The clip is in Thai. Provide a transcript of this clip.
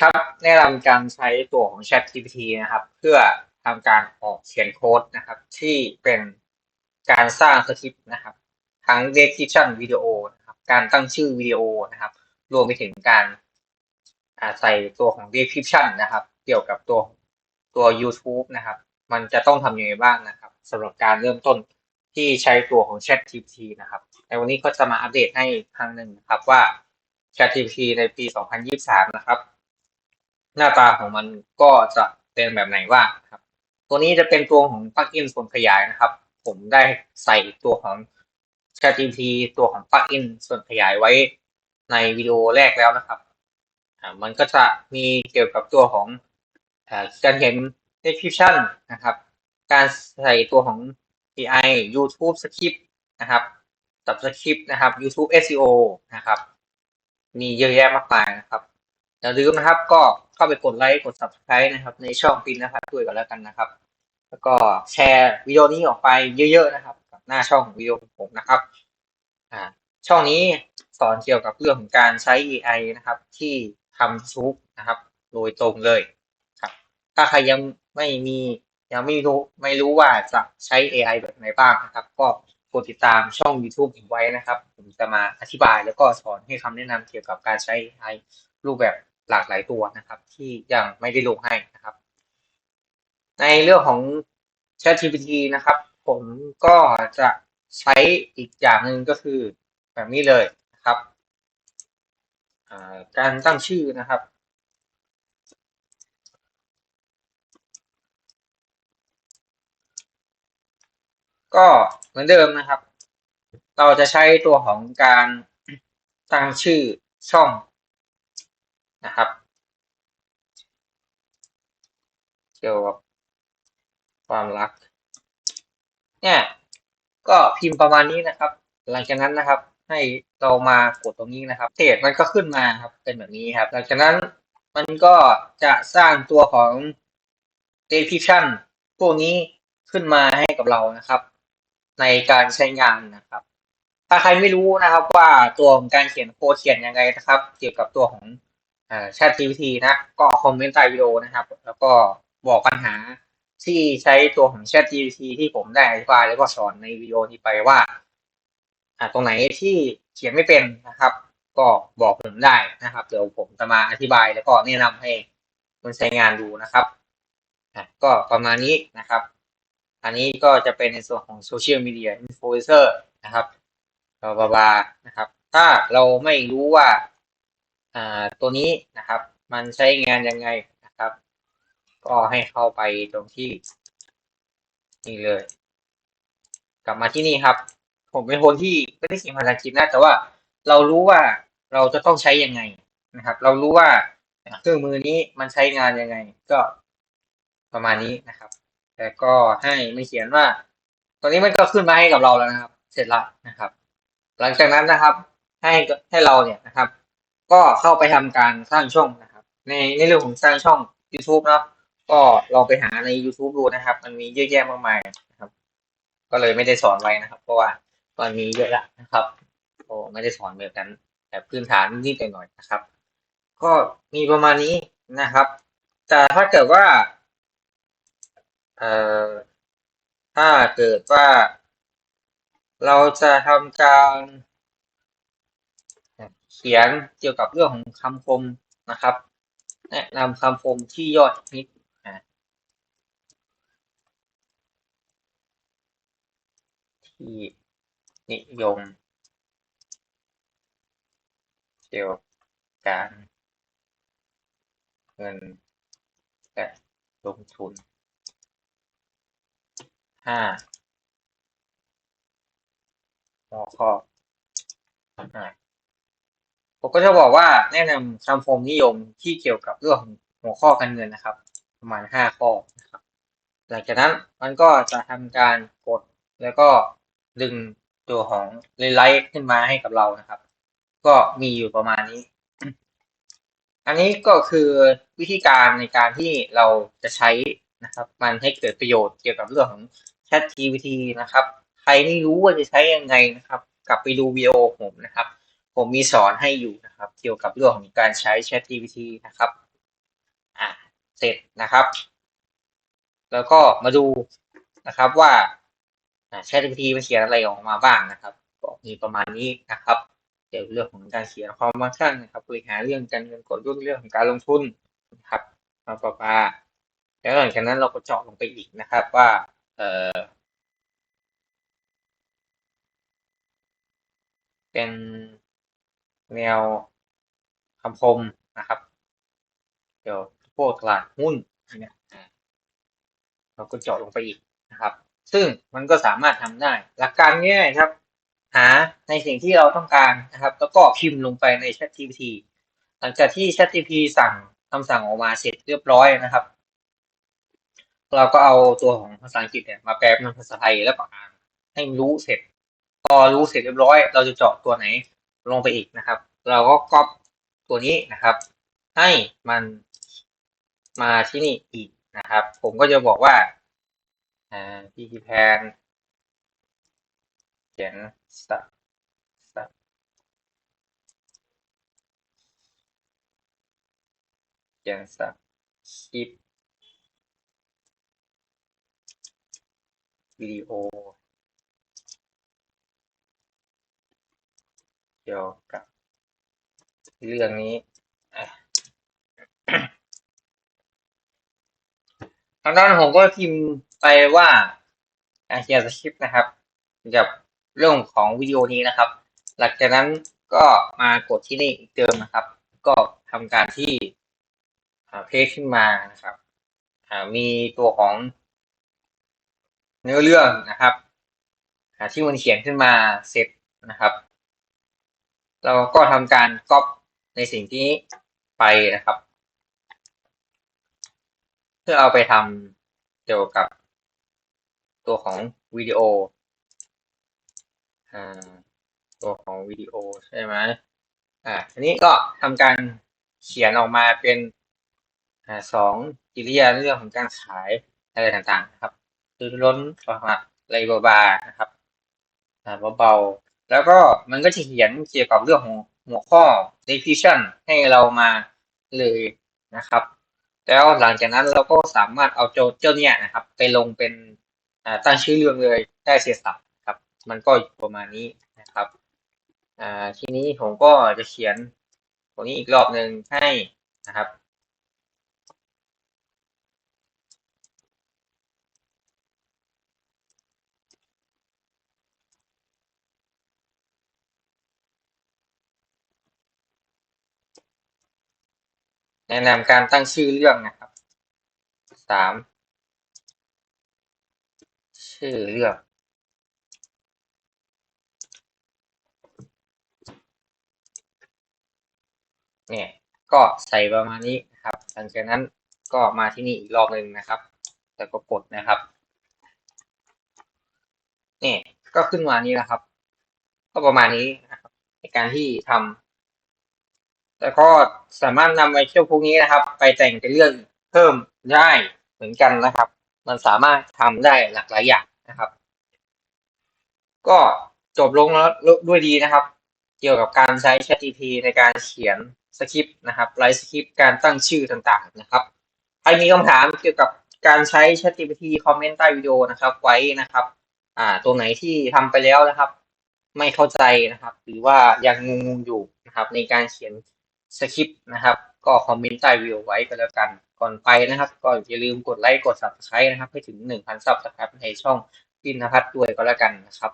ครับแนะนำการใช้ตัวของ ChatGPT นะครับ เพื่อทำการออกเขียนโค้ดนะครับ ที่เป็นการสร้างสคริปต์นะครับ ทั้ง description วิดีโอนะครับ การตั้งชื่อวิดีโอนะครับ รวมไปถึงการใส่ตัวของ description นะครับ เกี่ยวกับตัวตัว YouTube นะครับ มันจะต้องทำยังไงบ้างนะครับสำหรับการเริ่มต้นที่ใช้ตัวของ ChatGPT นะครับ ในวันนี้ก็จะมาอัปเดตให้ครั้งหนึ่งนะครับว่า ChatGPT ในปี 2023 นะครับ หน้าตาของมันก็จะเป็นแบบไหนบ้างครับ ตัวนี้จะเป็นตัวของปลั๊กอินส่วนขยายนะครับ ผมได้ใส่ตัวของ ChatGPT ตัวของปลั๊กอินส่วนขยายไว้ในวิดีโอแรกแล้วนะครับมันก็จะมีเกี่ยวกับตัวของอการเห็น description นะครับ การใส่ตัวของ AI YouTube Script นะครับ Subscript นะครับ YouTube SEO นะครับ มีเยอะแยะมากมายนะครับ อย่าลืมนะครับก็ เข้าไปกดไลค์กด Subscribe นะครับ ในช่องปินนะครับด้วยกันแล้วกันนะครับ แล้วก็แชร์วิดีโอนี้ออกไปเยอะๆนะครับ กับหน้าช่องวิดีโอของผมนะครับอ่าช่องนี้สอนเกี่ยวกับเรื่องของการใช้ AI นะครับ ที่ทำซุปนะครับ โดยตรงเลยครับ ถ้าใครยังไม่มียังไม่รู้ไม่รู้ว่าจะใช้ AI แบบไหนบ้างนะครับ ก็กดติดตามช่อง YouTube ผมไว้นะครับ ผมจะมาอธิบายแล้วก็สอนให้คำแนะนำเกี่ยวกับการใช้ AI รูปแบบ หลากหลายตัวนะครับ ที่ยังไม่ได้ลงให้นะครับ ในเรื่องของ ChatGPT นะครับ ผมก็จะใช้อีกอย่างหนึ่งก็คือแบบนี้เลยนะครับการตั้งชื่อนะครับ ก็เหมือนเดิมนะครับ เราจะใช้ตัวของการตั้งชื่อช่อง นะครับ เกี่ยวกับความรัก เนี่ย ก็พิมพ์ประมาณนี้นะครับ หลังจากนั้นนะครับ ให้เรามากดตรงนี้นะครับเพจมันก็ขึ้นมาครับ เป็นแบบนี้ครับ หลังจากนั้นมันก็จะสร้างตัวของ description พวกนี้ขึ้นมาให้กับเรานะครับ ในการใช้งานนะครับ ถ้าใครไม่รู้นะครับว่าตัวของการเขียนโค้ดเขียนยังไงนะครับ เกี่ยวกับตัวของ อ่า Chat GPT นะ ก็คอมเมนต์ใต้วิดีโอนะครับ แล้วก็บอกปัญหาที่ใช้ตัวของ Chat GPT ที่ผมได้อธิบายแล้วก็สอนในวิดีโอนี้ไปว่าตรงไหนที่เขียนไม่เป็นนะครับ ก็บอกผมได้นะครับ เดี๋ยวผมจะมาอธิบายแล้วก็แนะนำให้มันใช้งานดูนะครับก็ประมาณนี้นะครับ อันนี้ก็จะเป็นในส่วนของโซเชียลมีเดียอินฟลูเอนเซอร์นะครับบาบานะครับ ถ้าเราไม่รู้ว่า ตัวนี้นะครับ มันใช้งานยังไงนะครับ ก็ให้เข้าไปตรงที่นี่เลย กลับมาที่นี่ครับ ผมเป็นคนที่ไม่ได้เขียนภาษาอังกฤษนะแต่ว่าเรารู้ว่าเราจะต้องใช้ยังไงนะครับ เรารู้ว่าเครื่องมือนี้มันใช้งานยังไง ก็ประมาณนี้นะครับ แต่ก็ให้ไม่เขียนว่า ตอนนี้มันก็ขึ้นมาให้กับเราแล้วนะครับ เสร็จแล้วนะครับ หลังจากนั้นนะครับ ให้ให้เราเนี่ยนะครับ ก็เข้าไปทำการสร้างช่องนะครับ ในในเรื่องของสร้างช่อง YouTube เนาะก็ลองไปหาใน YouTube ดูนะครับ มันมีเยอะแยะมากมายนะครับ ก็เลยไม่ได้สอนไว้นะครับ เพราะว่ามันมีเยอะละนะครับโอ้ไม่ได้สอนแบบนั้นแบบพื้นฐานนิดหน่อยนะครับ ก็มีประมาณนี้นะครับ แต่ถ้าเกิดว่าเอ่อถ้าเกิดว่า เราจะทำการ เขียนเกี่ยวกับเรื่องของคำคมนะครับ แนะนำคำคมที่ยอดฮิตที่นิยมเกี่ยวกับการเงินและลงทุนห้าหัวข้อ ผมก็จะบอกว่าแนะนำคำคมนิยมที่เกี่ยวกับเรื่องหัวข้อการเงินนะครับ ประมาณห้าข้อนะครับ หลังจากนั้นมันก็จะทำการกดแล้วก็ดึงตัวของเรไลท์ขึ้นมาให้กับเรานะครับ ก็มีอยู่ประมาณนี้ อันนี้ก็คือวิธีการในการที่เราจะใช้นะครับ มันให้เกิดประโยชน์เกี่ยวกับเรื่องของ Chat GPT นะครับ ใครไม่รู้ว่าจะใช้ยังไงนะครับ กลับไปดูวิดีโอผมนะครับ ผมมีสอนให้อยู่นะครับ เกี่ยวกับเรื่องของการใช้ Chat GPT นะครับ อ่าเสร็จนะครับ แล้วก็มาดูนะครับว่า ChatGPT มันเขียนอะไรออกมาบ้างนะครับก็มีประมาณนี้นะครับเกี่ยวกับเรื่องของการเขียนความมั่งคั่งนะครับบริหารเรื่องการเงินกลยุทธ์เรื่องของการลงทุนนะครับมาปะปาแล้วหลังจากนั้นเราก็เจาะลงไปอีกนะครับว่าเออเป็น แนวคำคมนะครับ เดี๋ยวพวกตลาดหุ้นเนี่ยเราก็เจาะลงไปอีกนะครับ ซึ่งมันก็สามารถทำได้ หลักการง่ายๆครับ หาในสิ่งที่เราต้องการนะครับ แล้วก็พิมพ์ลงไปใน ChatGPT หลังจากที่ ChatGPT สั่งคำสั่งออกมาเสร็จเรียบร้อยนะครับ เราก็เอาตัวของภาษาอังกฤษเนี่ยมาแปลเป็นภาษาไทยแล้วก็อ่านให้มันรู้เสร็จ พอรู้เสร็จเรียบร้อย เราจะเจาะตัวไหน ลงไปอีกนะครับ เราก็ก๊อปตัวนี้นะครับ ให้มันมาที่นี่อีกนะครับ ผมก็จะบอกว่าอ่าพี่แพนเขียนสับสับเขียนสับคลิปวิดีโอ เกี่ยวกับเรื่องนี้อะทางด้านผมก็พิมพ์ไปว่ากาเขียนสคริปต์นะครับกับเรื่องของวิดีโอนี้นะครับ หลังจากนั้นก็มากดที่นี่อีกเดิมนะครับ ก็ทำการที่เพจขึ้นมานะครับมีตัวของเนื้อเรื่องนะครับที่มันเขียนขึ้นมาเสร็จนะครับ เราก็ทำการก๊อปในสิ่งที่ไปนะครับ เพื่อเอาไปทำเกี่ยวกับตัวของวิดีโอตัวของวิดีโอใช่ไหมอ่าอันนี้ก็ทำการเขียนออกมาเป็นอสองกิริยาเรื่องของการขายอะไรต่างๆนะครับคือล้นประมาณไรเบาๆนะครับเบาๆ แล้วก็มันก็จะเขียนเกี่ยวกับเรื่องของหัวข้อ definition ให้เรามาเลยนะครับ แล้วหลังจากนั้นเราก็สามารถเอาโจทย์เจ้าเนี่ยนะครับ ไปลงเป็นตั้งชื่อเรื่องเลยได้เสียสับครับ มันก็อยู่ประมาณนี้นะครับทีนี้ผมก็จะเขียนตรงนี้อีกรอบหนึ่งให้นะครับ แนะนำการตั้งชื่อเรื่องนะครับสามชื่อเรื่องเนี่ยก็ใส่ประมาณนี้นะครับหลังจากนั้นก็มาที่นี่อีกรอบหนึ่งนะครับ แล้วก็กดนะครับเนี่ยก็ขึ้นมานี้นะครับ ก็ประมาณนี้นะครับในการที่ทำ แล้วก็สามารถนำไอเทมพวกนี้นะครับ ไปแต่งเป็นเรื่องเพิ่มได้เหมือนกันนะครับ มันสามารถทำได้หลากหลายอย่างนะครับ ก็จบลงแล้วด้วยดีนะครับ เกี่ยวกับการใช้ ChatGPT ในการเขียนสคริปต์นะครับไลฟ์สคริปต์การตั้งชื่อต่างๆนะครับใครมีคำถามเกี่ยวกับการใช้ ChatGPT คอมเมนต์ใต้วิดีโอนะครับ ไว้นะครับ อ่า ตัวไหนที่ทำไปแล้วนะครับ ไม่เข้าใจนะครับ หรือว่ายังงงๆอยู่นะครับ ในการเขียน สคริปต์นะครับ ก็คอมเมนต์ใต้วิวไว้ก็แล้วกันก่อนไปนะครับ ก็อย่าลืมกดไลค์กด subscribe นะครับ ให้ถึง 1,000 subscribe ในช่องพินพัฒน์ด้วยก็แล้วกันนะครับ